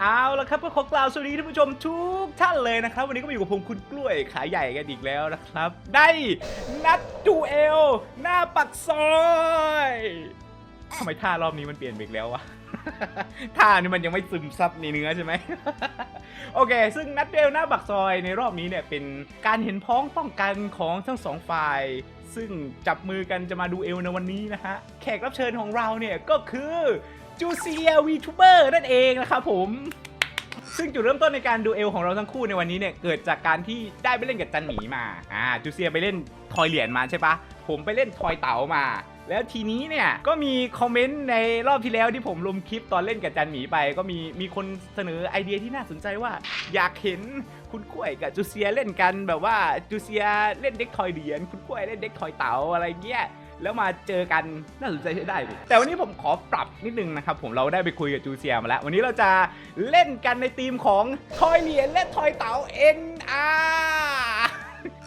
เอาละครับก็ขอกล่าวสวัสดีท่านผู้ชมทุกท่านเลยนะครับ วันนี้ก็มาอยู่กับผมคุณกล้วยขาใหญ่กันอีกแล้วนะครับ ได้นัดดูเอล หน้าปักซอยทำไมท่ารอบนี้มันเปลี่ยนไปอีกแล้ววะ ท่านี่มันยังไม่ซึมซับในเนื้อใช่ไหม โอเค ซึ่งนัดเดลหน้าปักซอยในรอบนี้เนี่ยเป็นการเห็นพ้องต้องกันของทั้งสองฝ่าย ซึ่งจับมือกันจะมาดูเอลในวันนี้นะฮะ แขกรับเชิญของเราเนี่ยก็คือ จูเซียวีทูเบอร์นั่นเองนะครับผม ซึ่งจุดเริ่มต้นในการดูเอลของเราทั้งคู่ในวันนี้เนี่ย เกิดจากการที่ได้ไปเล่นกับจันหมีมาอ่าจูเซียไปเล่นทอยเหรียญมาใช่ปะผมไปเล่นทอยเต๋ามาแล้วทีนี้เนี่ยก็มีคอมเมนต์ในรอบที่แล้วที่ผมลงคลิปตอนเล่นกับจันหมีไป ก็มีมีคนเสนอไอเดียที่น่าสนใจว่า อยากเห็นคุณกล้วยกับจูเซียเล่นกันแบบว่าจูเซียเล่นเด็กทอยเหรียญคุณกล้วยเล่นเด็กทอยเต๋าอะไรเงี้ย แล้วมาเจอกันน่าสนใจใช้ได้ดิแต่วันนี้ผมขอปรับนิดนึงนะครับผมเราได้ไปคุยกับจูเซียมาแล้ว วันนี้เราจะเล่นกันในธีมของทอยเหรียญและทอยเต๋า NR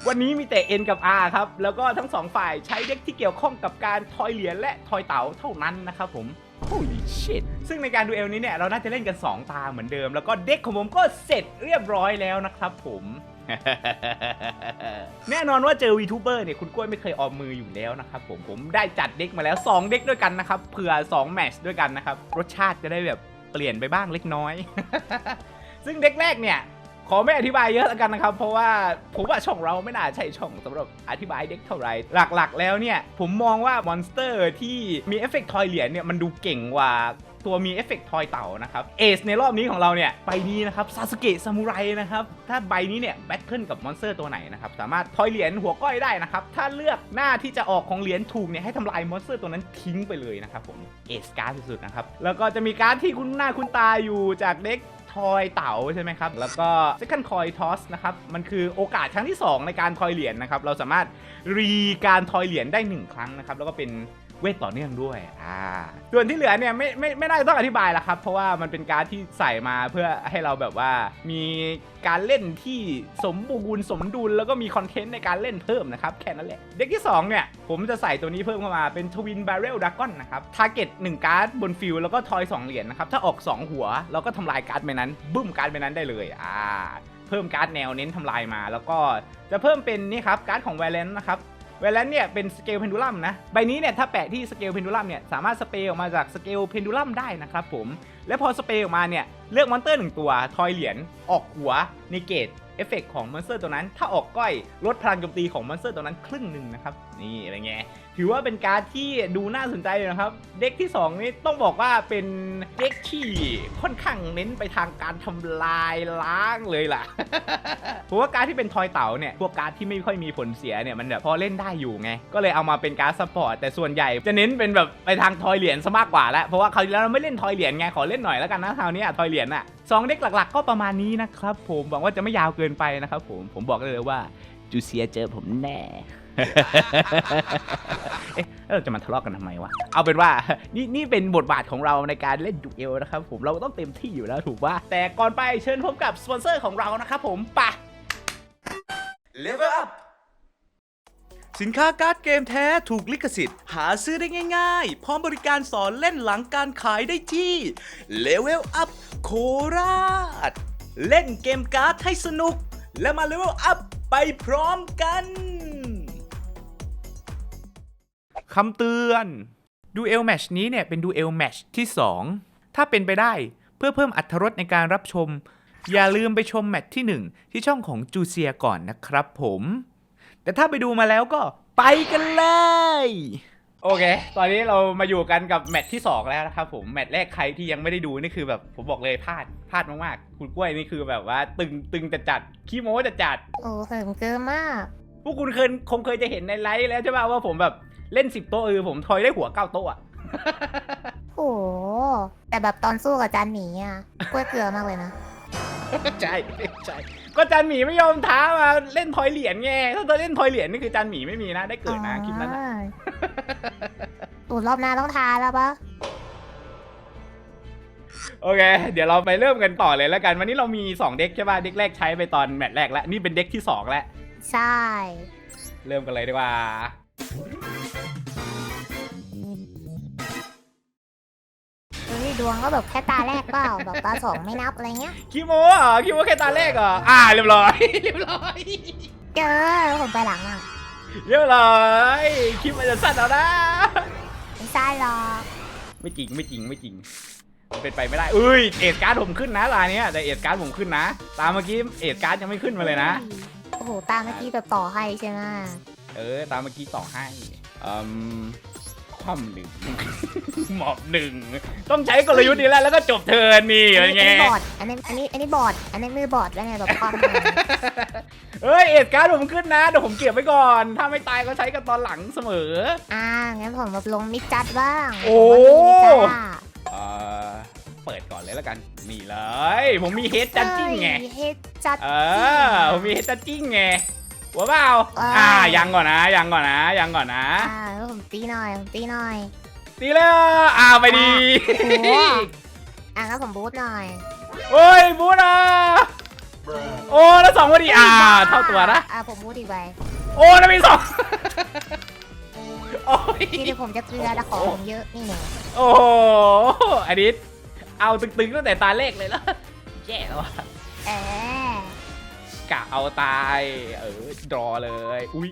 วันนี้มีแต่ N กับ R ครับ แล้วก็ทั้งสองฝ่ายใช้เด็กที่เกี่ยวข้องกับการทอยเหรียญและทอยเต๋าเท่านั้นนะครับผม Holy shit ซึ่งในการดูเอลนี้เนี่ย เราน่าจะเล่นกัน 2 ตาเหมือนเดิม แล้วก็เด็กของผมก็เสร็จเรียบร้อยแล้วนะครับผม แน่นอนว่าเจอวีทูเบอร์เนี่ยคุณกล้วยไม่เคยออมมืออยู่แล้วนะครับผมผมได้จัดเด็กมาแล้ว 2 เด็กด้วยกันนะครับเผื่อ2แมชด้วยกันนะครับรสชาติจะได้แบบเปลี่ยนไปบ้างเล็กน้อย ซึ่งเด็กแรกเนี่ยขอไม่อธิบายเยอะแล้วกันนะครับ เพราะว่าผมว่าช่องเราไม่น่าใช่ช่องสำหรับอธิบายเด็กเท่าไหร่หลักๆ แล้วเนี่ยผมมองว่ามอนสเตอร์ที่มีเอฟเฟกต์ทอยเหรียญเนี่ยมันดูเก่งกว่า ตัวมีเอฟเฟกต์ทอยเต่านะครับเอสในรอบนี้ของเราเนี่ยใบนี้นะครับซาสเกะซามูไรนะครับถ้าใบนี้เนี่ยแบทเทิลกับมอนสเตอร์ตัวไหนนะครับสามารถทอยเหรียญหัวก้อยได้นะครับถ้าเลือกหน้าที่จะออกของเหรียญถูกเนี่ยให้ทำลายมอนสเตอร์ตัวนั้นทิ้งไปเลยนะครับผมเอสการ์ดสุดๆนะครับแล้วก็จะมีการ์ดที่คุณหน้าคุณตาอยู่จากเด็กทอยเต๋าใช่ไหมครับ แล้วก็ second coin toss นะครับ มันคือโอกาสครั้งที่ 2 ในการทอยเหรียญนะครับ เราสามารถรีการทอยเหรียญได้ 1 ครั้งนะครับ แล้วก็เป็น เวทต่อเนื่องด้วยอ่าส่วนที่เหลือเนี่ยไม่ไม่ไม่น่าจะต้องอธิบายละครับ เพราะว่ามันเป็นการดที่ใส่มาเพื่อให้เราแบบว่ามีการเล่นที่สมบูรณ์สมดุลแล้วก็มีคอนเทนต์ในการเล่นเพิ่มนะครับ แค่นั้นแหละ เด็กที่ 2 เนี่ย ผมจะใส่ตัวนี้เพิ่มเข้ามาเป็น Twin Barrel Dragon นะครับทาร์เก็ต1การ์ดบนฟิลแล้วก็ทอย 2 เหรียญนะครับ ถ้าออก 2 หัว เราก็ทำลายการ์ดใบนั้น บึ้มการ์ดใบนั้นได้เลยอ่าเพิ่มการ์ดแนวเน้นทำลายมา แล้วก็จะเพิ่มเป็นนี่ครับการ์ดของ v a l e n t นะครับ เวลาเนี่ยเป็นสเกลเพนดูลัมนะใบนี้เนี่ยถ้าแปะที่สเกลเพนดูลัมเนี่ยสามารถสเปรย์ออกมาจากสเกลเพนดูลัมได้นะครับผม และพอสเปรย์ออกมาเนี่ยเลือกมอนเตอร์หนึ่งตัว ทอยเหรียญออกหัวในเกตเอฟเฟกของมอนสเตอร์ตัวนั้น ถ้าออกก้อยลดพลังโจมตีของมอนสเตอร์ตัวนั้นครึ่งหนึ่งนะครับ นี่อะไรเงี้ยถือว่าเป็นการดที่ดูน่าสนใจนะครับ เด็กที่ 2 นี่ต้องบอกว่าเป็นเด็กที่ค่อนข้างเน้นไปทางการทำลายล้างเลยล่ะผมว่าการดที่เป็นทอยเต๋าเนี่ยพวกการดที่ไม่ค่อยมีผลเสียเนี่ยมันแบบพอเล่นได้อยู่ไง ก็เลยเอามาเป็นการดซัพพอร์ตแต่ส่วนใหญ่จะเน้นเป็นแบบไปทางทอยเหรียญซะมากกว่าแล้วเพราะว่าคราวที่แล้วเราไม่เล่นทอยเหรียญไงขอเล่นหน่อยแล้วกันนะคราวนี้ทอยเหรียญอะสองเด็กหลัก ๆ ก็ประมาณนี้นะครับผมหวังว่าจะไม่ยาวเกินไปนะครับผมผมบอกเลยว่าจูเซียเจอผมแน่ เอ๊ะแล้วเราจะมาทะเลาะกันทำไมวะ เอาเป็นว่านี่นี่เป็นบทบาทของเราในการเล่นดูเอลนะครับผมเราต้องเต็มที่อยู่แล้วถูกป่ะแต่ก่อนไปเชิญพบกับสปอนเซอร์ของเรานะครับผมปะ Level Up สินค้าการ์ดเกมแท้ถูกลิขสิทธิ์ หาซื้อได้ง่ายๆ พร้อมบริการสอนเล่นหลังการขายได้ที่ Level Up โคราช เล่นเกมการ์ดให้สนุก และมา Level Up ไปพร้อมกัน คำเตือนดูเอลแมชนี้เนี่ยเป็นดูเอลแมชที่ 2 ถ้าเป็นไปได้เพื่อเพิ่มอัตรรสในการรับชม อย่าลืมไปชมแมตช์ที่ 1 ที่ช่องของจูเซียก่อนนะครับผม แต่ถ้าไปดูมาแล้วก็ไปกันเลย โอเค ตอนนี้เรามาอยู่กันกับแมตช์ที่ 2 แล้วนะครับผม แมตช์แรกใครที่ยังไม่ได้ดูนี่คือแบบผมบอกเลยพลาดพลาดมากๆ คุณกล้วยนี่คือแบบว่า ตึงตึงจัดจัดๆขี้โม้จัดจัดๆโอ้เหิมเกินมาก พวกคุณเคยคงเคยจะเห็นในไลฟ์แล้วใช่ป่ะว่าผมแบบ เล่นสิบโต๊ะเออผมทอยได้หัวเก้าโต๊ะอะโอ้แต่แบบตอนสู้กับจานหมีอะกล้วยเกลือมากเลยนะ ใช่ใช่ก็จันหมีไม่ยอมท้ามาเล่นทอยเหรียญไงถ้าจะเล่นทอยเหรียญนี่คือจันหมีไม่มีนะได้เกิดนะคลิปนั้นนะอ่าตูดรอบหน้าต้องทาแล้วปะโอเค เดี๋ยวเราไปเริ่มกันต่อเลยแล้วกัน วันนี้เรามี 2 เด็กใช่ป่ะเด็กแรกใช้ไปตอนแมตช์แรกแล้ว นี่เป็นเด็กที่ 2 แล้ว ใช่ เริ่มกันเลยดีกว่า ดวงก็แบบแค่ตาแรกเปล่าแบบตาสองไม่นับอะไรเงี้ย คิโมเหรอคิโมแค่ตาแรกเหรออ่าเรียบร้อย เรียบร้อย เจอผมไปหลังอะเรียบร้อยคลิปมันจะสั้นเอานะ ไม่ใช่หรอกไม่จริงไม่จริงไม่จริงมันเป็นไปไม่ได้อุ้ยเอสการ์ดผมขึ้นนะลายเนี้ยแต่เอสการ์ดผมขึ้นนะ ตามเมื่อกี้เอสการ์ดยังไม่ขึ้นมาเลยนะ โอ้โหตาเมื่อกี้แบบต่อให้ใช่ไหมเออตามเมื่อกี้ต่อให้อืม คว่ำหนึ่ง หมอบหนึ่ง ต้องใช้กลยุทธ์นี้แหล้วแล้วก็จบเทิร์นนี่อัอะนไรนี้เงี้อันนี้ยบอดอันนี้อันนี้อันนี้บอดอันนี้มือบอดแล้วไงแบบความมือเอ้ยเอสการ์ดผมขึ้นนะเดี๋ยวผมเก็บไว้ก่อน ถ้าไม่ตายก็ใช้กันตอนหลังเสมอ อ่างั้นผมแบบลงมิดจัดบ้างโอ้ผมว่ามีมิดจัดอะเอ่อเปิดก่อนเลยแล้วกัน นี่เลย ผมมีเฮดจัดจิ้งไงเฮ้ยเฮ็ดจัดเอจิ้งอผมมีเฮดจัดจิ้งไง หัวเปล่าว้ายอ่ายังก่อนนะ ยังก่อนนะ ยังก่อนนะ อ่าแล้วผมตีหน่อยผมตีหน่อยตีเลยอ่าไปดีโอ้โหอะงั้นผมบูทหน่อยโอ้ยบูนะโอ้แล้วสองพอดีอ่าเท่าตัวนะอ่าผมบูทอีกใบโอ้แล้วมีสองโอ้ยที่เดี๋ยวผมจะเกลือแต่ของผมเยอะนี่ไงโอ้โหอันนี้เอาตึงๆตั้งแต่ตาเลขเลยแล้วแย่แล้วอะเออ กะเอาตาย เออดรอเลย อุ้ย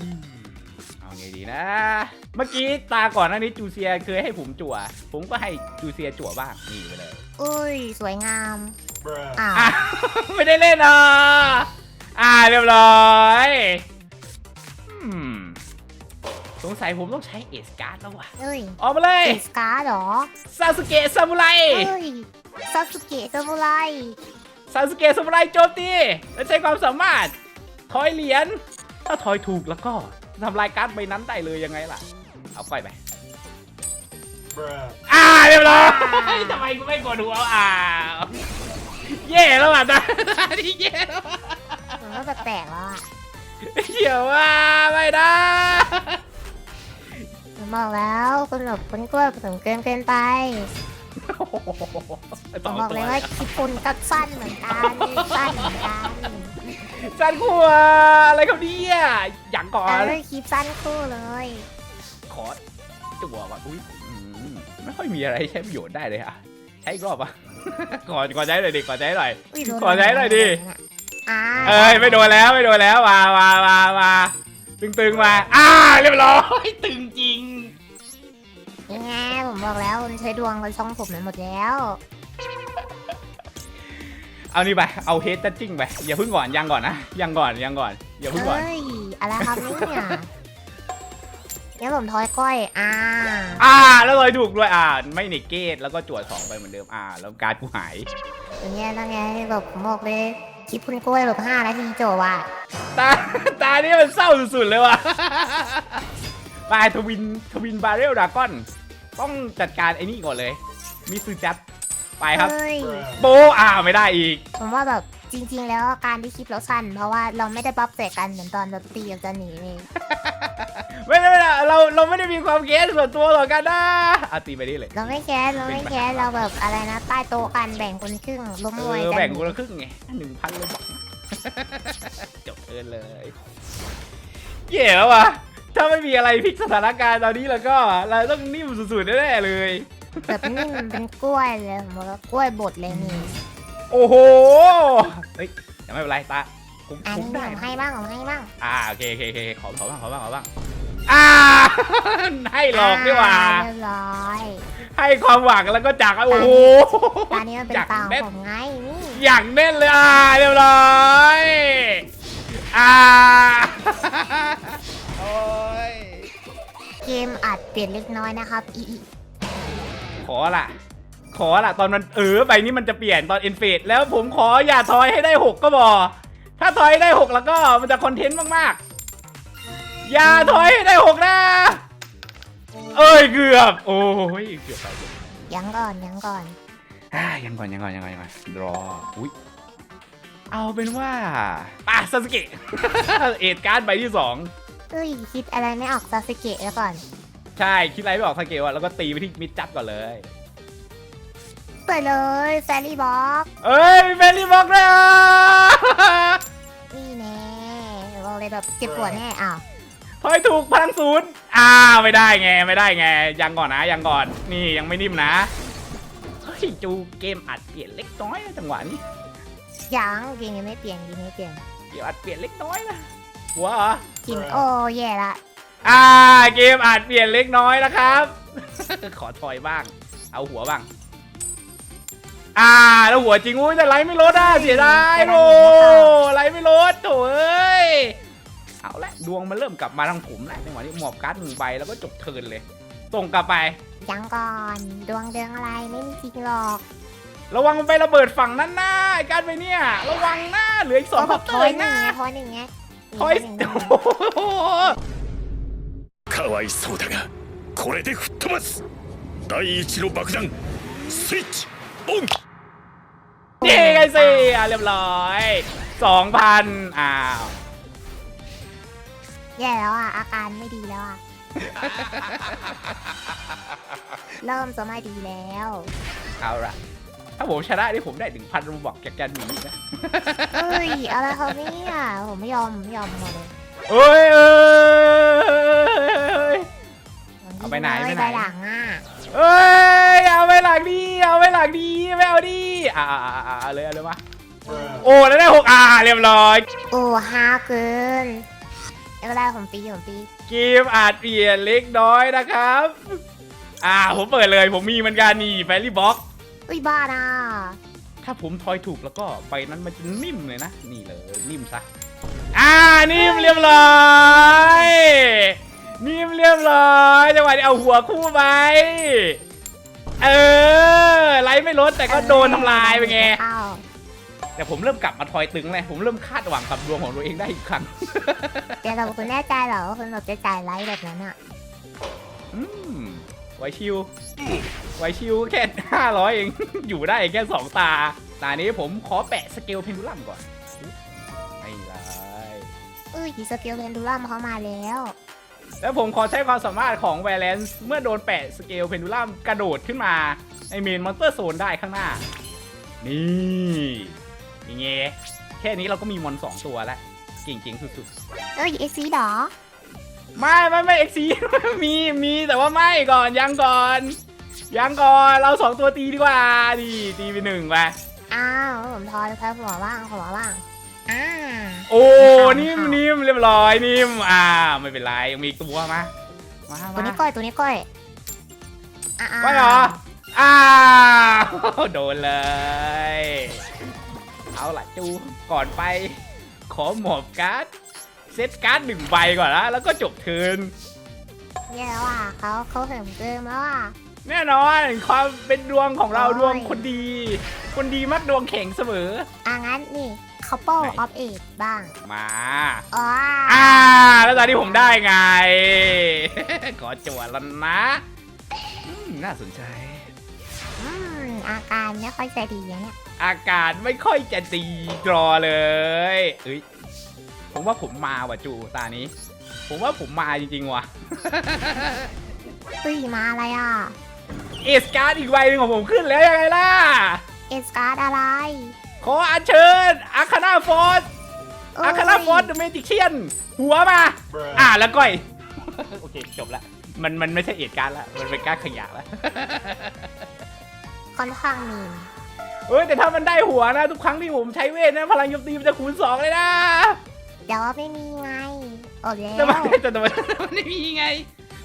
อืมเอาไงดีนะ เมื่อกี้ตาก่อนหน้านี้จูเซียเคยให้ผมจั่ว ผมก็ให้จูเซียจั่วบ้างนี่ไปเลยอุ้ย สวยงามอ่าอะไม่ได้เล่นอะอ่าเรียบร้อยอืมสงสัยผมต้องใช้เอสการ์ดแล้วว่ะเอ้ยออกมาเลยเอสการ์ดเหรอซาสึเกะซามูไรเอ้ยซาสึเกะซามูไร ซาสึเกะซามูไรโจมตีและใช้ความสามารถ ทอยเหรียญ ถ้าทอยถูกแล้วก็ทำลายการ์ดใบนั้นได้เลยยังไงล่ะ เอาค่อยไปอ่าเรียบร้อยทำไมกูไม่กดหัวอ่าเย่แล้วอะตาตาที่เย่แล้วอะผมว่าแปลกๆแล้วอะเหี่ยวว่าไม่ได้ผมบอกแล้วคุณแบบคุณกล้วยผสมเกินเกินไปผม บอกเลยว่าคลิปคุณก็สั้นเหมือนกันสั้นเหมือนกันจันขัวอะไรเขาเนี่ยอย่างก่อเอนอคลิปสั้นคู่เลย ขอจั่วก่อนอุ้ยอืมไม่ค่อยมีอะไรใช้ประโยชน์ได้เลยอะใช้อีกรอบปะขอขอใช้หน่อยดิขอใช้หน่อยยโดนขอใช้หน่อยดิอ่าเอ้ยไม่โดนแล้วไม่โดนแล้วมามามามาตึงตึงๆมา อ่าเรียบร้อยตึงจริงยังไงผม บอกแล้วคุณใช้ดวงกับช่องผมนั้นหมดแล้ว เอานี่ไป เอาเฮดจัดจิ้งไป อย่าเพิ่งก่อน ยังก่อนนะ ยังก่อน ยังก่อน อย่าเพิ่งก่อนเอ้ย อะไรครับเนี่ยงั้นผมทอยก้อย อ่า อ่า แล้วเลยถูกด้วย อ่า ไม่เนเกตแล้วก็จวดสองไปเหมือนเดิม อ่า แล้วการ์ดกูหาย อย่างเงี้ยแล้วไงแบบผมบอกเลย คลิปคุณกล้วยแบบห้านาทีจบอะ ตา ตานี่มันเศร้าสุดๆเลยว่ะ ไปทวิน ทวินบาเรลดากอน ต้องจัดการไอ้นี่ก่อนเลย มิซูจับไปครับ เฮ้ยโปอ่าไม่ได้อีก ผมว่าแบบจริง ๆ แล้วการที่คลิปเราสั้นเพราะว่าเราไม่ได้บัฟใส่กันเหมือนตอนแบบตีกับจะหนีเลยไม่ได้ไม่ได้เราเราไม่ได้มีความเกสส่วนตัวหรอกกันนะอะตีไปนี่เลย เราไม่แคสเราไม่แคสเราแบบอะไรนะใต้โต๊ะกันแบ่งคนครึ่งล้มเอมวยอกันแบ่งกูละครึ่งไงหนึ่งพันเลยบอกจบเทิร์นเลยเย่แล้ววะ ถ้าไม่มีอะไรพลิกสถานการณ์ตอนนี้แล้วก็เราต้องนิ่มสุดๆแน่ๆเลย แบบนิ่มเป็นกล้วยเลยผมบอกว่ากล้วยบดเลยนี่โอ้โหเฮ้ยแต่ไม่เป็นไรตาผมอันผมนี้ได้ผมให้บ้างผมให้บ้างอ่าโอเคโอเคโอเคขอขอบ้างขอบ้างขอบ้างอ่า ให้หลอกดีกว่า เรียบร้อยให้ความหวังแล้วก็จากโอ้โหตานี้มันเป็นจากตาของแน่นผมไงนี่อย่างแน่นเลยอ่าเรียบร้อยอ่า โอ้ย เกมอาจเปลี่ยนเล็กน้อยนะครับอีอีขอละ ขอละตอนมันเออใบนี้มันจะเปลี่ยนตอนเอ็นเฟดแล้วผมขออย่าทอยให้ได้หกก็พอถ้าทอยได้หกแล้วก็มันจะคอนเทนต์มากๆ อย่าทอยให้ได้หกนะ เอ้ยเกือบ โอ้ยเกือบไปยังก่อนยังก่อน อ่ายังก่อนยังก่อนยังก่อนยังก่อนรออุ้ยเอาเป็นว่าป่ะซาสเกะ เอ็ดการ์ดใบที่สอง เอ้ยคิดอะไรไม่ออกซาสึเกะแล้วก่อน ใช่คิดอะไรไม่ออกซาเกะว่ะแล้วก็ตีไปที่มิดจับก่อนเลย เปิดเลยแฟรี่บ็อกเอ้ยมีแฟรี่บอกด้วยอะนี่แน่บอกเลยแบบเจ็บปวดแน่อ้าวทอยถูกพลังศูนย์อ้าไม่ได้ไงไม่ได้ไงยังก่อนนะยังก่อนนี่ยังไม่นิ่มนะเฮ้ยจูเกมอัดเปลี่ยนเล็กน้อยนะจังหวะนี้ยังกินยังไม่เปลี่ยนกินไม่เปลี่ยน เกมอัดเปลี่ยนเล็กน้อยนะ หัวเหรอกินโอ้แย่ละ อ่าเกมอัดเปลี่ยนเล็กน้อยนะครับ ขอทอยบ้าง เอาหัวบ้าง อ่าแล้วหัวจริงอุ้ยแต่ไลฟ์ไม่ลดอะเสียดายโอ้ไลฟ์ไม่ลดโถ่เอ้ยเอาละดวงมันเริ่มกลับมาทางผมแล้วจังหวะนี้หมอบการ์ดหนึ่งใบแล้วก็จบเทิร์นเลย ส่งกลับไป ยังก่อนดวงเดืองอะไรไม่มีจริงหรอก ระวังมันไประเบิดฝั่งนั้นนะไอ้การ์ดไปเนี่ย ระวังหน้าเหลืออีกสองก็แบพับตเตทออยร์หนึ่นะงไงทอยหนึ่งไง ทอย หนึ่งไง โอ้โห かわいそうだがこれで吹っ飛ばす第一の爆弾スイッチオン นี่ไงสิอ่ะเรียบร้อยสองพันอ้าว แย่แล้วอ่ะอาการไม่ดีแล้วอ่ะ เริ่มจะไม่ดีแล้ว เอาละ ถ้าผมชนะนี่ผมได้ถึงพันรูบอกจากการหนีนะเอ้ยอะไรเขาเนี่ยผมไม่ยอมผมไม่ยอมหมดเลยเอ้ยเอ้ย เอาไปไหนไปไหนไปหลังอะเอ้ยเอาไปหลังดีเอาไปหลังดีไม่เอาดีอ่าอ่าอ่าเอาเลยเอาเลยมาโอ้แล้วได้หกอ่าเรียบร้อยโอ้ห้าเกินไม่เป็นไรผมตีผมตีเกมอาจเปลี่ยนเล็กน้อยนะครับ อ่าผมเปิดเลยผมมีเหมือนกันนี่แฟรี่บ็อก อุ้ยบ้านะถ้าผมทอยถูกแล้วก็ใบนั้นมันจะนิ่มเลยนะ นี่เลยนิ่มซะ อ่านิ่มเรียบร้อยนิ่มเรียบร้อยจังหวะนี้เอาหัวคู่ไปเออไลฟ์ไม่ลดแต่ก็โดนทำลายไปไงอ้าวแต่ผมเริ่มกลับมาทอยตึงเลยผมเริ่มคาดหวังกับดวงของตัวเองได้อีกครั้งเดี๋ยวเราคุณแน่ใจเหรอว่าคุณแบบจะจ่ายไลฟ์แบบนั้นอะ อืมไวชิว ไวชิวแค่ห้าร้อยเอง อยู่ได้แค่สองตา ตานี้ผมขอแปะสเกลเพนดูลัมก่อน ไม่เลยเอ้ยสกิลเพนดูลัมเขามาแล้ว แล้วผมขอใช้ความสามารถของแวลนซ์เมื่อโดนแปะสเกลเพนดูลัมกระโดดขึ้นมาในเมนมอนสเตอร์โซนได้ข้างหน้า นี่ยังไงแค่นี้เราก็มีมอนสองตัวแล้วเก่งๆสุดเอ้ยเอซีหรอๆ ไม่ไม่ไม่เอ็กซีมีมีแต่ว่าไม่ก่อนยังก่อน ยังก่อนเราสองตัวตีดีกว่าดีตีไปหนึ่งไปอ้าวผมทอยครับหัวว่างหัวว่างอ่าโอ้ค่ะนิ่มนิ่มเรียบร้อยนิ่มอ่าไม่เป็นไรยังมีอีกตัวมามาตัวมานี้ก้อยตัวนี้ก้อยอ่าว่าเหรออ้าวโดนเลย เอาล่ะจูก่อนไป ขอหมอบการ์ด เซตการ์ดหนึ่งใบก่อนนะแล้วก็จบเทิร์นเนี่ยแล้วอะเขาเขาเหิมเกิมแล้วอะ แน่นอนความเป็นดวงของเราโอ้ย ดวงคนดี คนดีมักดวงแข็งเสมอ อะงั้นนี่เขาโป้ไหน ออฟเอ็ดบ้างมา อ๋ออ่า แล้วตอนนี้ผมได้ไง ขอจวดแล้วนะอืมน่าสนใจ อืมอาการไม่ค่อยจะดีนะเนี่ย อากาศไม่ค่อยจะดีดรอเลยเอ้ย ผมว่าผมมาว่ะจูตานี้ ผมว่าผมมาจริงๆว่ะเฮ้ยมาอะไรอะ เอสการ์ดอีกใบหนึงของผมขึ้นแล้วยังไงล่ะ เอสการ์ดอะไรขออัญเชิญอาคานาฟอสเอ้ยอาคานาฟอสเดอะเมจิเชียน หัวมาอ่าแล้วก้อย โอเค จบละ มันมันไม่ใช่เอสการ์ดละ มันเป็นการดขยะละ ค่อนข้างมีนเฮ้ยแต่ถ้ามันได้หัวนะ ทุกครั้งที่ผมใช้เวทนะ พลังโจมตีมันจะคูณสองเลยนะ เดี๋ยวว่าไม่มีไงอดแล้แต่มันวแต่แต่มันมันไม่มีไง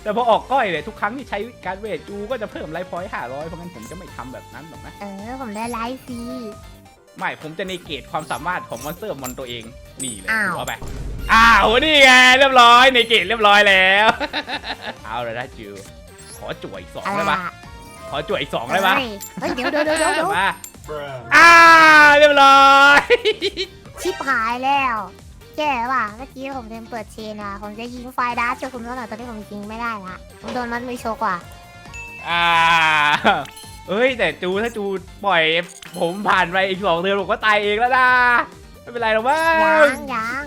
แต่พอออกก้อยเลยทุกครั้งที่ใช้การเวทจูก็จะเพิ่มไลฟ์พอยต์ห้าร้อยเพราะงั้นผมจะไม่ทำแบบนั้นหรอกนะ เออ ผมได้ไลฟ์ฟรี ไม่ผมจะในเกตความสามารถของมอนสเตอร์มอนตัวเองนี่เลยอ้าว เอาไปอ้าวนี่ไงเรียบร้อยในเกตเรียบร้อยแล้ว เอาเลยนะจูขอจ่วยอีกสองอะไรได้ปะอะขอจ่วยอีกสองได้ปะเฮ้ยเฮ้ยเดี๋ยวเดี๋ยวเดี๋ยวเดี๋ยวเดี๋ยวมาอ้าเรียบร้อย ชิปหายแล้ว แย่ว่ะเมื่อกี้ผมเดินเปิดเชนอะผมจะยิงไฟดัสเจอคุณเท่าไหร่ตอนนี้ผมยิงไม่ได้ละผมโดนมันมือโชกว่ะอ่าเอ้ยแต่จูถ้าจูปล่อย ผมผ่านไปอีกสองเดือนผมก็ตายเองแล้วนะไม่เป็นไรหรอกว่ายังยัง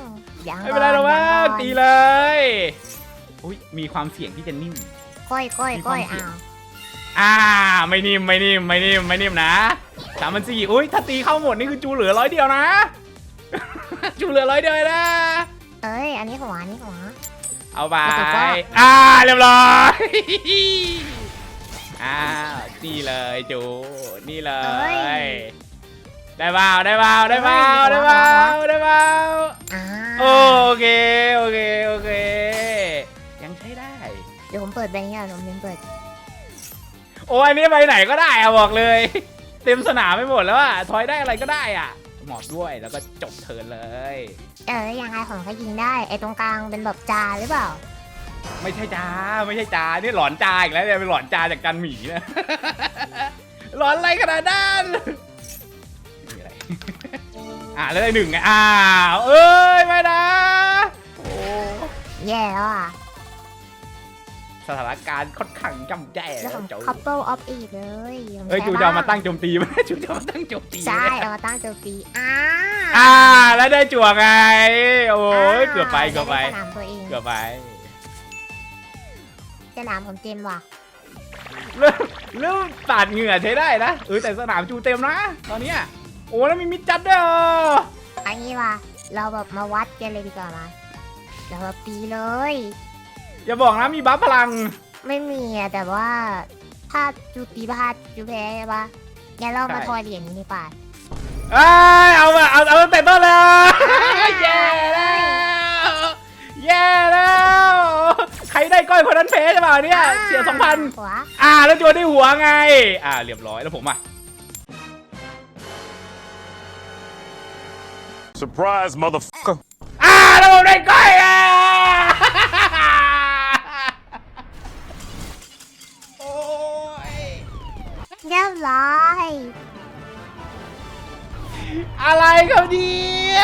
ยังไม่เป็นไรหรอกว่ายังก่อนตีเลยอุ้ยมีความเสี่ยงที่จะนิ่มก้อยก้อยก้อยมีความเสี่ยอ้างวอ่าไม่นิ่มไม่นิ่มไม่นิ่มไม่นิ่มนะสามพันสี่อุ้ยถ้าตีเข้าหมดนี่คือจูเหลือร้อยเดียวนะ จูเหลือร้อยเดียวเลยนะ เอ้ย อันนี้หัวอันนี้หัวเอาไปแล้วก็ อ่า เรียบร้อย อ้าวนี่เลยจูนี่เลเอ้ย ย ได้เปล่าได้เปล่าได้เปล่าเอ้ได้ยเปล่าหัวได้เปล่าอ่าโอเค โอเค โอเค ยังใช้ได้ เดี๋ยวผมเปิดแบงค์เนี่ยผมเปิด โอ้ยอันนี้ไปไหนก็ได้อะบอกเลย เต็มสนามไปหมดแล้วอะทอยได้อะไรก็ได้อะ หมอบด้วยแล้วก็จบเทิร์นเลย เออยังไงผมก็ยิงได้ไอ้ตรงกลางเป็นแบบจาหรือเปล่า ไม่ใช่จ้าไม่ใช่จ้านี่หลอนจ้าอีกแล้วเนี่ยเป็นหลอนจ้าจากกันหมีนะ หลอนอะไรขนาดนั้นมีอะไร อ่าแล้วได้หนึ่งไงอ้าวเอ้ยไม่นะโอ้ แย่แล้วอะ สถานการณ์ค่อนข้างจำแย่แล้วแล้วผมจู couple of eight เลยผมเอ้ยใช้จูจะเอามาบ้ตั้งโจมตีไหมจูจะเอามาตั้งโจมตีไหมใช่เอามาตั้งโจมตีอ่าอ่า แล้วได้จั่วไง โอ้ยเกือบไปเกือบไปด้สนามตัวเองเกือบไปสนามผมเต็มว่ะเริ่มเริ่มตัดเหงื่อใช้ได้นะเออแต่สนามจูเต็มนะ ตอนเนี้ยโอ้แล้วมีมิดจัดด้วยเหรออันนี้ว่ะเราแบบมาวัดกันเลยดีกว่ามาเราแบบตีเลย อย่าบอกนะมีบัฟพลัง ไม่มีอะแต่ว่าถ้าจูตีพลาดจูแพ้ใช่ปะงั้นเรามาใช่ ทอยเหรียญนี้ดีกว่าเอ้ยเอามาเอาเอาตั้งแต่ต้นเลยแย่แล้วแย่แล้ว ใครได้ก้อยคนนั้นแพ้ใช่เปล่าเนี่ยเสียสองพันหัวอ่าแล้วโจได้หัวไง อ่าเรียบร้อยแล้วผมอะ Surprise, motherfucker. อ่าแล้วผมได้ก้อยอะ เรียบร้อยอะไรครับเนี่ย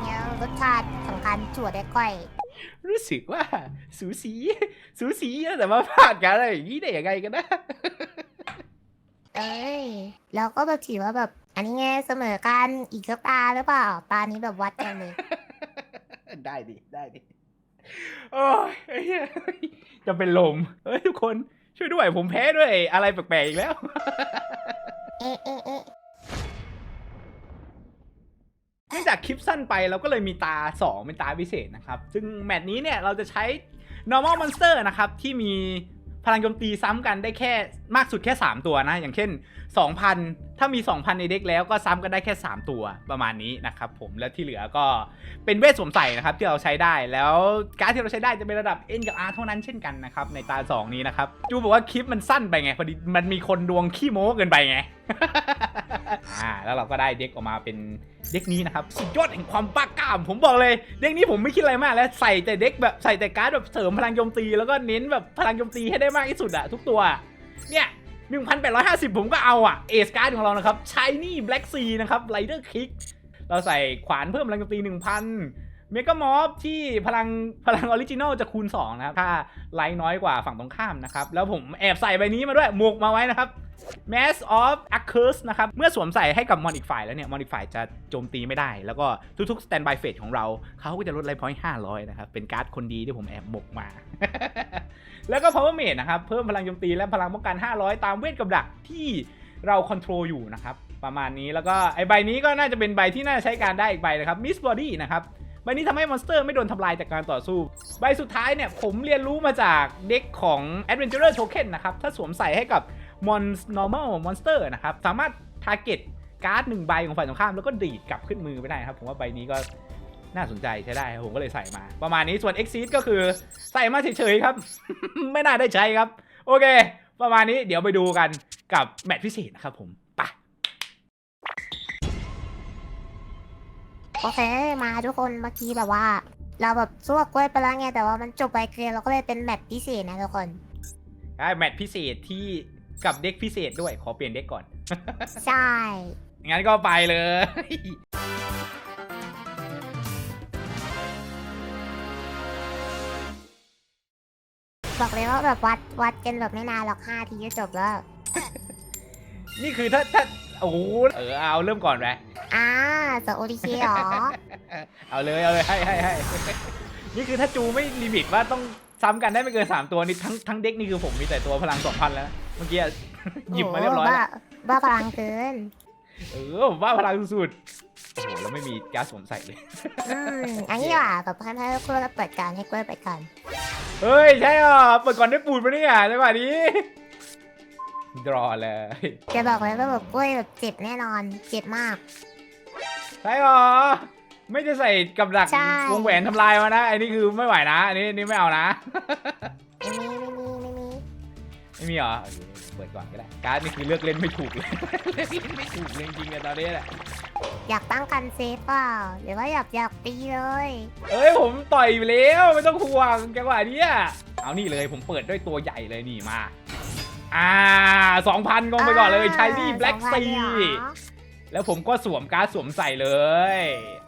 เนี่ยรสชาติสำคัญจั่วได้ก้อย รู้สึกว่า สูสี สูสีนะแต่มาพลาดกันอะไรอย่างนี้ได้ยังไงกันนะ เอ้ยแล้วก็แบบถือว่าแบบ อันนี้ไงเสมอกันอีกสักตาหรือเปล่า ตานี้แบบวัดกันเลยได้ดิ ได้ดิ โอ้ยเฮ้ยจะเป็นลม เฮ้ยทุกคน ช่วยด้วยผมแพ้ด้วย อะไรแปลกๆอีกแล้ว เอ๊ะเอ๊ะเอ๊ะเนื่องจากคลิปสั้นไปเราก็เลยมีตา 2 เป็นตาพิเศษนะครับ ซึ่งแมตช์นี้เนี่ยเราจะใช้ normal monster นะครับ ที่มี พลังโจมตีซ้ำกันได้แค่มากสุดแค่ 3 ตัวนะ อย่างเช่น 2,000 ถ้ามี 2,000 ในเด็กแล้วก็ซ้ำกันได้แค่ 3 ตัวประมาณนี้นะครับผมแล้วที่เหลือก็เป็นเวทสวมใส่นะครับที่เราใช้ได้แล้วการที่เราใช้ได้จะเป็นระดับ N กับ R เท่านั้นเช่นกันนะครับในตา 2 นี้นะครับจูบอกว่าคลิปมันสั้นไปไงพอดีมันมีคนดวงขี้โม้เกินไปไง อ่าแล้วเราก็ได้เด็กออกมาเป็นเด็กนี้นะครับสุดยอดแห่งความบ้ากล้ามผมบอกเลย เด็กนี้ผมไม่คิดอะไรมากแล้วใส่แต่เด็กแบบใส่แต่การ์ดแบบเสริมพลังโจมตีแล้วก็เน้นแบบพลังโจมตีให้ได้มากที่สุดอะทุกตัวเนี่ย1,850 ผมก็เอาอะเอสการ์ดของเรานะครับชายนี่แบล็กซีนะครับไรเดอร์คิกเราใส่ขวานเพิ่มพลังโจมตี 1,000 เมกามอฟที่พลังพลังออริจินอลจะคูณ 2 นะครับ ถ้าไลท์น้อยกว่าฝั่งตรงข้ามนะครับ แล้วผมแอบใส่ใบนี้มาด้วยหมวกมาไว้นะครับ Mass of a c c u r s e นะครับ เมื่อสวมใส่ให้กับมอนอีกฝ่ายแล้วเนี่ย มอนอีกฝ่ายจะโจมตีไม่ได้ แล้วก็ทุกๆ standby phase ของเรา เขาก็จะลดไลฟ์พอยต์500 นะครับ เป็นการ์ดคนดีที่ผมแอบหมกมา แล้วก็ power mate นะครับ เพิ่มพลังโจมตีและพลังป้องกัน 500 ตามเวทกับดักที่เราคอนโทรลอยู่นะครับประมาณนี้แล้วก็ไอใบนี้ก็น่าจะเป็นใบที่น่าใช้การได้อีกใบนะครับ Miss Body นะครับ ใบนี้ทำให้มอนสเตอร์ไม่โดนทำลายจากการต่อสู้ ใบสุดท้ายเนี่ยผมเรียนรู้มาจากเด็กของ Adventurer Token นะครับ ถ้าสวมใส่ให้กับ Mon Normal Monster นะครับ สามารถ target การ์ดหนึ่งใบของฝ่ายตรงข้าม แล้วก็ดีดกลับขึ้นมือไปได้ครับ ผมว่าใบนี้ก็น่าสนใจใช้ได้ครับผมก็เลยใส่มา ประมาณนี้ส่วน Exceed ก็คือใส่มาเฉยๆครับ ไม่น่าได้ใช้ครับ โอเค ประมาณนี้เดี๋ยวไปดูกันกับแมตช์พิเศษนะครับผม โอเคมาทุกคนเมื่อกี้แบบว่า เราแบบสู้กับกล้วยไปแล้วไงแต่ว่ามันจบไปเกลียนเราก็เลยเป็นแมตช์พิเศษนะทุกคนได้แมตช์พิเศษที่กับเด็กพิเศษด้วยขอเปลี่ยนเด็กก่อน ใช่ งั้นก็ไปเลย บอกเลยว่าแบบวัดวัดกันแบบไม่นานหรอกห้าทีก็จบแล้ว นี่คือถ้าถ้า โอ้โหเออเอาเริ่มก่อนไปอ่าจะโอริเคเหรอ เอาเลยเอาเลยให้ให้ให้นี่คือถ้าจูไม่ลิมิตว่าต้องซ้ำกันได้ไม่เกิน3ตัวนี่ทั้งทั้งเด็กนี่คือผมมีแต่ตัวพลัง2,000แล้วนะเมื่อกี้หยิบมาเรียบร้อยโบ้าแล้วบ้าพลังเกินเออผมว่าพลังสุดโอ้โหแล้วไม่มีก๊าซสวมใส่เลย อืมอันนี้ดีกว่าแบบให้ให้กล้วยเปิดการให้กล้วยไปก่อนเฮ้ย ใช่เหรอเปิดก่อนได้ปูนปะเนี่ยจังหวะนี้ ดรอเลยจะบอกเลยว่าแบบกล้วยแบบเจ็บแน่นอน เจ็บมาก ใช่เหรอ ไม่จะใส่กับดักใช่ วงแหวนทำลายมานะ อันนี้คือไม่ไหวนะ อันนี้อันนี้ไม่เอานะ ไม่มีไม่มีไม่มีไม่มีเหรอโอเคเปิดก่อนก็ได้ การ์ดนี่คือเลือกเล่นไม่ถูกเลย เลือกเล่นไม่ถูกเลยจริงๆอะตอนนี้แหละ อยากตั้งกันเซฟเปล่าหรือว่าอยากอยากตีเลย เอ้ยผมต่อยไปแล้วไม่ต้องห่วงจังหวะเนี้ยเอานี่เลยผมเปิดด้วยตัวใหญ่เลยนี่มา อ่าสองพันกองไปก่อนเลยชายนี่แบล็ก2,000ซีเลยเหรอแล้วผมก็สวมการ์ดสวมใส่เลย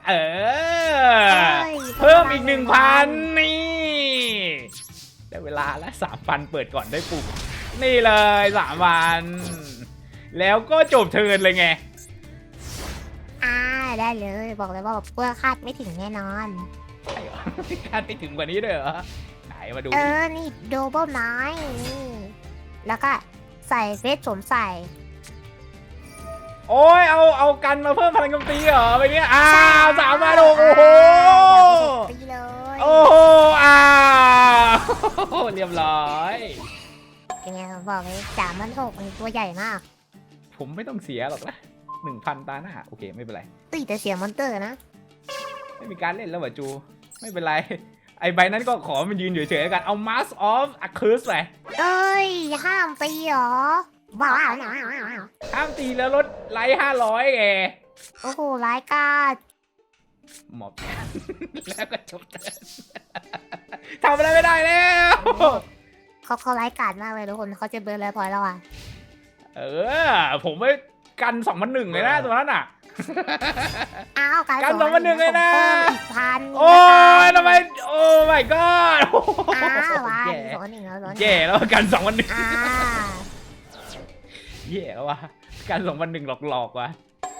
เอออ้ยเพิ่มอีกหนึ่งพันนี่ ได้เวลาแล้วสามพันเปิดก่อนได้ปุ่มนี่เลยสามพัน แล้วก็จบเทิร์นเลยไง อ่าได้เลยบอกเลยว่าแบบกล้วยคาดไม่ถึงแน่นอนใช่เหรอคาดไปถึงกว่านี้เลยเหรอ ไหนมาดู เอดิอนี่โดเบิลไนนี่ แล้วก็ใส่เฟสสวมใส่ โอ้ยเอาเอากันมาเพิ่มพลังโจมตีเหรอไปเนี้ยอ้าใช่วสามมาโอ้โหตีเลยโอ้โหอ้าวเรียบร้อยเป็นไงผมบอกเลยสามพันหกมันตัวใหญ่มากผมไม่ต้องเสียหรอกนะหนึ่งพันตาหน้าโอเคไม่เป็นไร ตีแต่เสียมอนเตอร์นะ ไม่มีการเล่นแล้วว่ะจู ไม่เป็นไร ไอใบนั้นก็ขอมันยืนเฉยๆแล้วกัน เอา Mask of Accurse ไปเอ้ย ห้ามตีเหรอว้าวห้ามตีแล้วลดไลท์ห้าร้อยแกโอ้โหร้ายกาจหมอบแล้วก็จบเทิร์นทำอะไรไม่ได้แล้วเขาเขาร้ายกาจมากเลยทุกคนเขาจะเบิร์นเลยพอยแล้วอะ เออ ผมไปกันสองพันหนึ่งเลยนะตัวนั้นอะ อ้าวการการสองพันหนึ่งเลยนะเพิ่มอีกพันโอ้ยทำไมโอ้ my god โอ้โหอ้าววายแย่สองพันหนึ่งแล้วสองพันหนึ่งแย่แล้วกันสองพันหนึ่งอ่าแย่แล้วว่ะกันสองพันหนึ่งหลอกๆว่ะ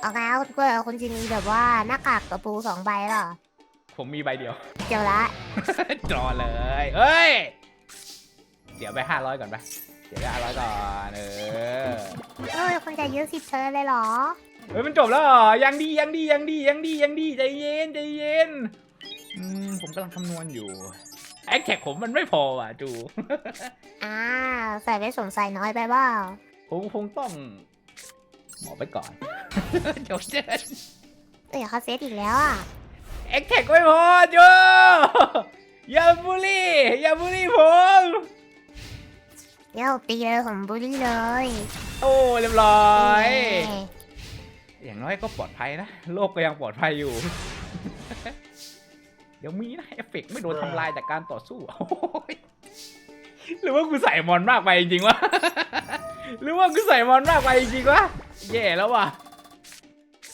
เอาไงเอาคุณกล้วยเอาคุณจะมีแบบว่าหน้ากากกระปูสองใบเหรอผมมีใบเดียวเดี๋ยวละจอเลยเฮ้ย เดี๋ยวไปห้าร้อยก่อนไปเดี๋ยวไปห้าร้อยก่อน เออ เอ้ยคุณจะยืดสิบเทิร์นเลยเหรอ เฮ้ยมันจบแล้วเหรอยังดียังดียังดียังดียังดีใจเย็นใจเย็นอืมผมกำลังคำนวณอยู่แอคแท็กผมมันไม่พอว่ะจูอ่าใส่ไว้สวมใส่น้อยไปเปล่าผมคงต้องหมอไปก่อนจบเจินเอ้ยเขาเซตอีกแล้วอะแอคแท็กไม่พอจูอย่าบูลลี่อย่าบูลลี่ผมเดี๋ยวตีเลยผมบูลลี่เลย โอ้เรียบร้อยนี่อ ย่างน้อยก็ปลอดภัยนะ โลกก็ยังปลอดภัยอยู่ เดี๋ยวมีนะเอฟเฟกต์ไม่โดนทำลายจากการต่อสู้โอ้ยหรือว่ากูใส่มอนมากไปจริงๆวะหรือว่ากูใส่มอนมากไปจริงๆวะแย่แล้วว่ะ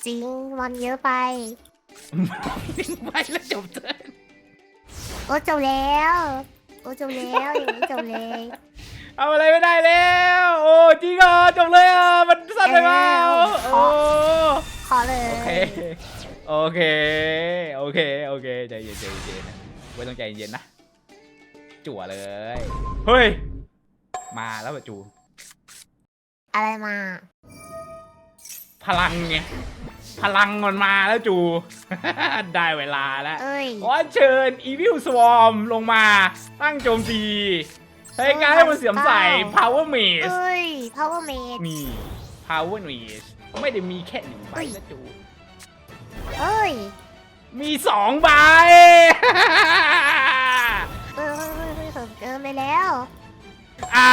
จริงมันเยอะไปนิ่งไปแล้วจบเถอะโอ้จบแล้ว โอ้จบแล้วอย่างนี้จบเลย เอาอะไรไม่ได้แล้ว โอ้จริงเหรอจบเลยอะมันสั้นไปเปล่าเออโอ้ขอเลย โอเค โอเค โอเค โอเค ใจเย็นใจเย็นนะไว้ต้องใจเย็นนะ จั่วเลย เฮ้ย มาแล้วป่ะจูอะไรมา พลังไง พลังมันมาแล้วจู ได้เวลาแล้ว เอ้ยขอเชิญ Evil Swarm ลงมาตั้งโจมตี ใช้การให้มันเสียมใส่ Power Maze เอ้ย power mate นี่ Power Maze ไม่ได้มีแค่หนึ่งใบเอ้ยนะจูเอ้ย มีสองใบเอ้ยเอ้ยเอ้ยเอ้ยผมเกินไปแล้ว อ่า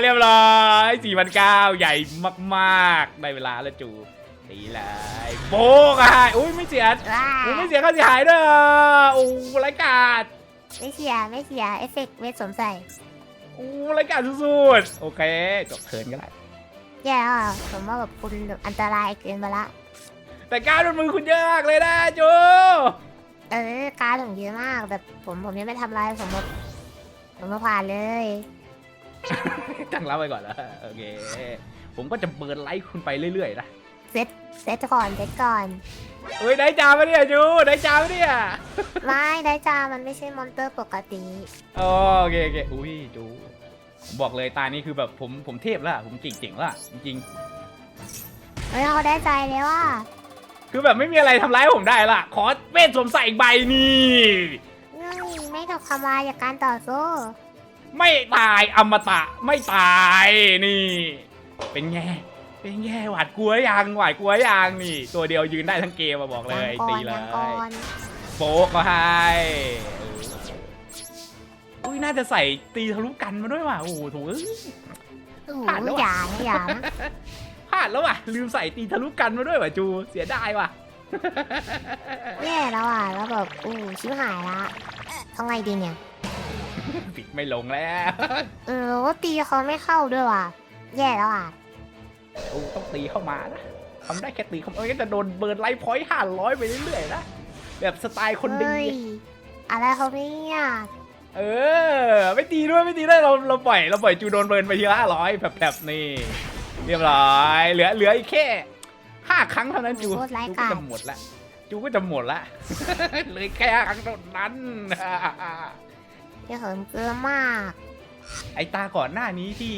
เรียบร้อยสี่พันเก้าใหญ่มากๆ ได้เวลาแล้วจูตีเลยโบกอะอุ้ยไม่เสียว้าอุ้ยไม่เสียค่าเสียหายด้วยอะโอ้ไรายกาดไม่เสีย ไม่เสีย เอฟเฟกต์เวทสวมใส่โอ้ไรายกาดสุดๆโอเคจบเทิร์นก็ได้แย่แล้วอะผมว่าแบบคุณแบบอันตรายเกินไปละ แต่การโดนมือคุณเยอะมากเลยนะจูเออการผมเยอะมากแบบผมผมยังไม่ทำอะไรผมแบบผมมาผ่านเลยตั้งรับไปก่อนแล้วโอเค ผมก็จะเบิร์นไลค์คุณไปเรื่อยๆนะ เซตเซตก่อนเซตก่อน เฮ้ยได้จาปะเนี่ยจูได้จาปะเนี่ยไม่ได้จ้ามันไม่ใช่มอนเตอร์ปกติ อ๋อโอเคโอเคอุ้ยจูผมบอกเลยตานี้คือแบบผมผมเทพแล้วอะผมเก่งๆแล้วอะจริงเฮ้ยเขาได้ใจแล้วอะๆคือแบบไม่มีอะไรทำร้ายผมได้ละขอเวทสวมใส่อีกใบนี่เฮ้ยไม่ถูกทำลายจากการต่อสู้ไม่ตายอมตะไม่ตายนี่ เป็นไง เป็นไงหวาดกลัวยังหวาดกลัวยังนี่ ตัวเดียวยืนได้ทั้งเกมมาบอกเลยังยก่อตีนเลยังก่อย นโป๊กก็ให้อุ้ยน่าจะใส่ตีทะลุกันมาด้วยว่ะโอ้โหโถเอ้ยโอ้โหผ่านแล้วอะ อย่านะอย่านะพลาดแล้วว่ะ ลืมใส่ตีทะลุกันมาด้วยว่ะจูเสียดายว่ะ แย่แล้วอะแล้วแบบอู้ชิบหายละทำไงดีเนี่ย ปิดไม่ลงแล้ว เออว่าตีเขาไม่เข้าด้วยว่ะ แย่แล้วอะ โอ้ต้องตีเข้ามานะทำได้แค่ตีเข้ามาเอ้ยก็จะโดนเบิร์นไลฟ์พอยต์ห้าร้อยไปเรื่อยๆนะ แบบสไตล์คนดี เฮ้ยอะไรเขาเนี่ยเออ ไม่ตีด้วยไม่ตีด้วยเราเราปล่อยเราปล่อยจูโดนเบิร์นไปทีละห้าร้อยแบบแบบๆนี่ เรียบร้อย เหลือเหลืออีกแค่ห้าครั้งเท่านั้นจูโคตรไร้จูกาก็รจะหมดละจูก็จะหมดละ เหลยแค่ห้าครั้งเท่านั้นเดี๋ยวเหิมเกลือมาก ไอตาก่อนหน้านี้ที่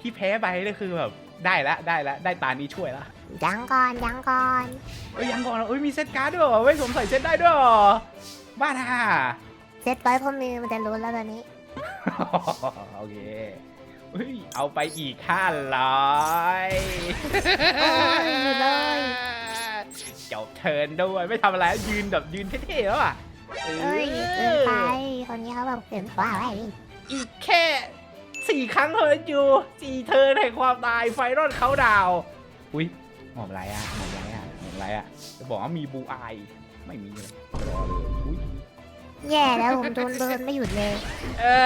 ที่แพ้ไปก็คือแบบ ได้ละได้ละได้ตานี้ช่วยละยังก่อนยังก่อนเอ้ยยังก่อนเหรอเอ้ยมีเซตการ์ดด้วยเหรอเว้ยสวมใส่เซตได้ด้วยเหรอบ้าท่าเซ็ตไว้เพราะมือมันจะรู้แล้วตอนนี้ โอเคเฮ้ยเอาไปอีกห้าร้อยโอ้ยอยู่เลย จบเทิร์นด้วยไม่ทำอะไรยืนแบบยืนเท่ๆแล้วอะเอ้ยเกินไปคนนี้เขาแบบเกินกว่าอะไรนี่อีกแค่ สี่ครั้งเท่านั้นอยู่สี่เทิร์นแห่งความตายไฟรอนเขาดาวน์อุ้ยหมอบไรอะหมอบไรอะหมอบไรอะจะบอกว่ามีบูอายไม่มีเลยรอเลยอุ้ยแย่แล้วผมโดนเบิร์นไม่หยุดเลย เอ้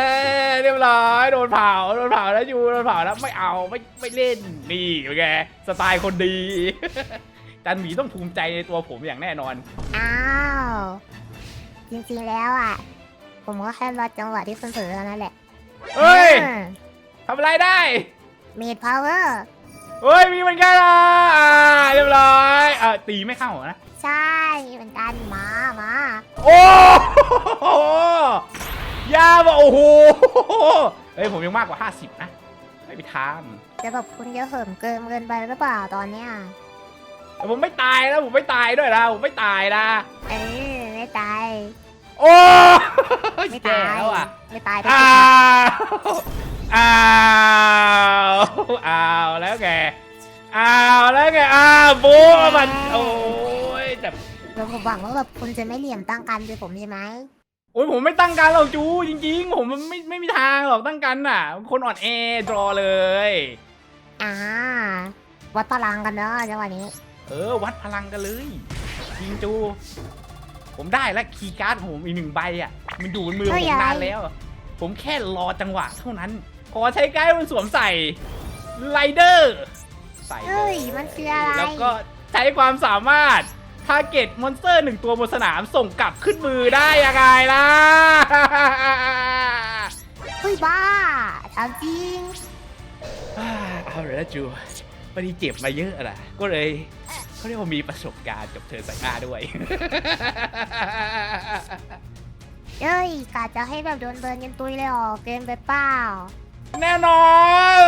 ยเรียบร้อยโดนเผาโดนเผาแล้วอยู่โดนเผาแล้วไม่เอาไม่ไม่เล่นนี่เป็นไงสไตล์คนดีจันหมีต้องภูมิใจในตัวผมอย่างแน่นอน อ้าว จริงๆแล้วอะ ผมก็แค่รอจังหวะที่คุณเผลอเท่านั้นแหละ เฮ้ยทำอะไรได้ มีดพาวเวอร์เฮ้ย มีเหมือนกันอะอ่าเรียบร้อยเออตีไม่เข้าเหรอนะ ใช่เหมือนกันมามาโอ้โหยาบะโอ้โห เฮ้ย ผมยังมากกว่า 50 นะ ไม่ไปทจะแบบคุณเยอะเหิมเกินเกินไปหรือเปล่าตอนเนี้ยำแต่ผมไม่ตายนะผมไม่ตายด้วยนะผมไม่ตายนะ เออไม่ตาย โอ้ไม่แย่ตายแล้วอะไม่ตายได้อ้าจริงวอ้าวอ้าวแล้วไงอ้าวแล้วไงอ้าวโบ้มันโอ้ยแต่แล้วผมหวังว่าแบบคุณจะไม่เหลี่ยมตั้งกันด้วยผมใช่ไหมโอ้ยผมไม่ตั้งการหรอกจูจริง ๆ ผมมันไม่ไม่มีทางหรอกตั้งกันน่ะ คนอ่อนแอรอเลย อ่า วัดพลังกันเนอะจังหวะนี้ เออ วัดพลังกันเลยจริงจู ผมได้แล้วคีย์การ์ดของผมอีกหนึ่งใบอะ มันอยู่บนมือผมนานแล้ว ผมแค่รอจังหวะเท่านั้น ขอใช้ไกด์มันสวมใส่ไลเดอร์ใส่เลเฮ้ย ย มันคืออะไร แล้วก็ใช้ความสามารถทาร์เก็ตมอนสเตอร์หนึ่งตัวบนสนามส่งกลับขึ้นมือได้ยังไงล่ะ เฮ้ยบ้าถามจริง อ่าเอาเลยนะจูพอดีเจ็บมาเยอะนะก็เลย เขาเรียกว่ามีประสบการณ์กับเธอใส่หน้าด้วย เอ้ยกะจะให้แบบโดนเบิร์นยันตุยเลยเหรอเกินไปเปล่า แน่นอน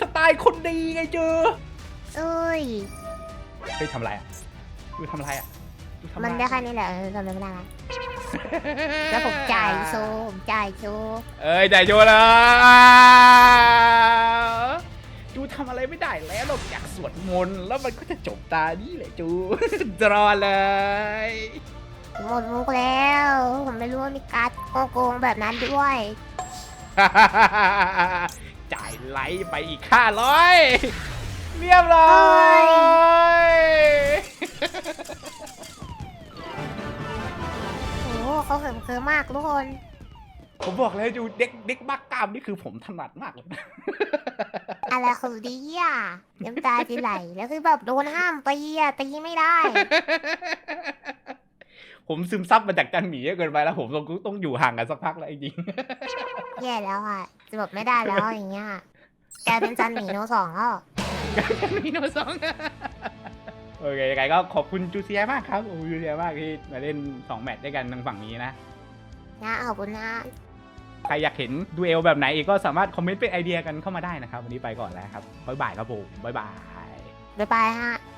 สไตล์คนดีไงจูเอ้ย เฮ้ยทำอะไรอะจูทำอะไรอะจูทำอะไรมันได้แค่นี้แหละเออทำอะไรไม่ได้แล้วผมจ่ายโชว์ผมจ่ายโชว์เอ้ยใจจูแล้ว จูทำอะไรไม่ได้แล้วนอกจากสวดมนต์แล้วมันก็จะจบตานี้แหละจูรอเลยหมดมุกแล้ว ผมไม่รู้ว่ามีการ์ดโกงๆแบบนั้นด้วย จ่ายไลท์ไปอีกห้าร้อยเรียบร้อยโอ้โหเขาเหิมเคิมมากทุกคน ผมบอกเลยดูเด็กเด็กบ้ากล้ามนี่คือผมถนัดมากเลยนะ อะไรคือดีอะน้ำตาจะไหลแล้วคือแบบโดนห้ามตีอะตีไม่ได้ ผมซึมซับมาจากจันหมีเยอะเกินไปแล้ว ผมต้องต้องอยู่ห่างกันสักพักแล้วจริงแย่แล้วอะจะแบบไม่ได้แล้วอย่างเงี้ยแกลายเป็นจันหมีโนสองแล้วๆจันหมีโนสองโอเคยังไงก็ขอบคุณจูเซียมากครับโอ้จูเซียมากที่มาเล่นสองแมตช์ด้วยกันทางฝั่งนี้นะนะขอบคุณนะ ใครอยากเห็นดูเอลแบบไหนอีกก็สามารถคอมเมนต์เป็นไอเดียกันเข้ามาได้นะครับ วันนี้ไปก่อนแล้วครับบ๊ายบายครับผมบ๊ายบายบ๊ายบายฮะ